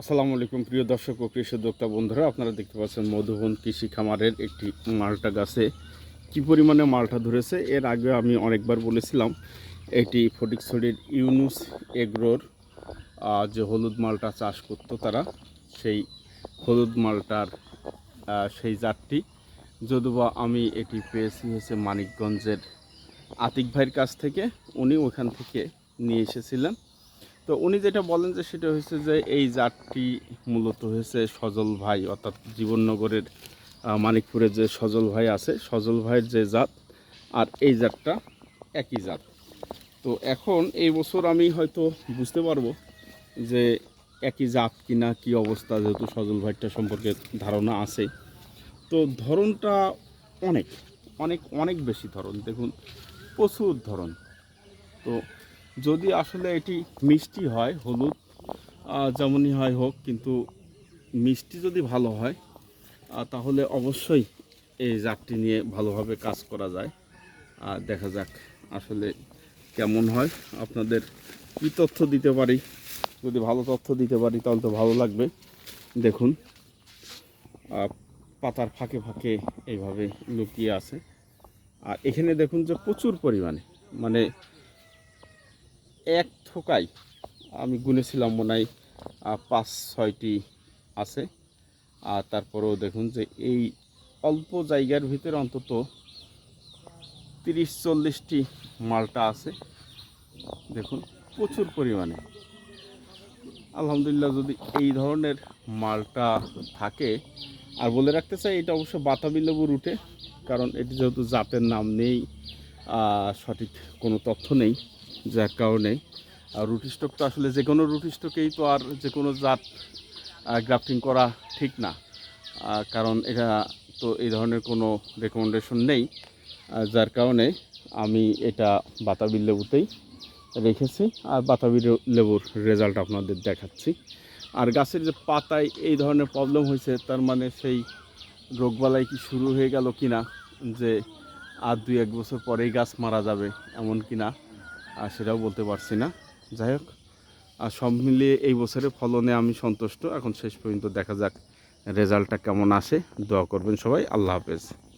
আসসালামু আলাইকুম, প্রিয় দর্শক ও কৃষি বন্ধুরা, আপনারা দেখতে পাচ্ছেন মধুবন কৃষি খামারের একটি মালটা গাছে। কী পরিমাণে মালটা ধরেছে? এর আগে আমি অনেকবার বলেছিলাম, এটি ফটিকছড়ির ইউনুস এগ্রোর যে হলুদ মালটা চাষ করতো তারা, সেই হলুদ মালটার সেই জাতটি। যদিবা আমি এটি পেয়েছি হচ্ছে মানিকগঞ্জের আতিক ভাইয়ের কাছ থেকে, উনি ওখান থেকে নিয়ে এসেছিলেন। তো উনি যেটা বলেন যে সেটা হচ্ছে যে এই জাতটি মূলত হয়েছে সজল ভাই অর্থাৎ জীবননগরের আহ, মানিকপুরের যে সজল ভাই আছে সজল ভাইয়ের যে জাত আর এই জাতটা একই জাত। তো এখন এই বছর আমি হয়তো বুঝতে পারব যে একই জাত কিনা কি অবস্থা যেহেতু সজল ভাইটা সম্পর্কে ধারণা আছে। তো ধরনটা অনেক অনেক অনেক বেশি ধরন। দেখুন প্রচুর ধরন। তো যদি আসলে এটি মিষ্টি হয়, হলুদ যেমনই হয় হোক, কিন্তু মিষ্টি যদি ভালো হয় তাহলে অবশ্যই এই জাতটি নিয়ে ভালোভাবে কাজ করা যায়। আর দেখা যাক আসলে কেমন হয়। আপনাদের কী তথ্য দিতে পারি? যদি ভালো তথ্য দিতে পারি, তাহলে তো ভালো লাগবে। দেখুন পাতার ফাঁকে ফাঁকে এইভাবে লুকিয়ে আছে। আর এখানে দেখুন যে প্রচুর পরিমাণে মানে এক থোকায় আমি গুনেছিলাম মনে হয় পাঁচ, ছয়টি আছে। আর তারপরেও দেখুন যে এই অল্প জায়গার ভিতরে অন্তত তিরিশ, চল্লিশটি মালটা আছে। দেখুন, প্রচুর পরিমাণে। আলহামদুলিল্লাহ যদি এই ধরনের মালটা থাকে, আর বলে রাখতে চাই, এটা অবশ্য বাতাবি লেবু রুটে, কারণ এটি যেহেতু জাতের নাম নেই সঠিক কোনো তথ্য নেই। যার কারণে আর রুটি স্টক তো আসলে যে কোনো রুটি স্টকেই তো আর যে কোনো জাত গ্রাফটিং করা ঠিক না। কারণ এটা তো এই ধরনের কোনো রেকমেন্ডেশন নেই। যার কারণে আমি এটা বাতাবি লেবুতেই রেখেছি। আর বাতাবি লেবুর রেজাল্ট আপনাদের দেখাচ্ছি। আর গাছের যে পাতায় এই ধরনের প্রবলেম হয়েছে, তার মানে সেই রোগবালাই কি শুরু হয়ে গেল কিনা, যে আর দুই এক বছর পরেই গাছ মারা যাবে এমন কি না আর সেটাও বলতে পারছি না। যাই হোক, আর সব মিলিয়ে এই বছরে ফলনে আমি সন্তুষ্ট। এখন শেষ পর্যন্ত দেখা যাক, রেজাল্টটা কেমন আসে। দোয়া করবেন সবাই। আল্লাহ হাফেজ।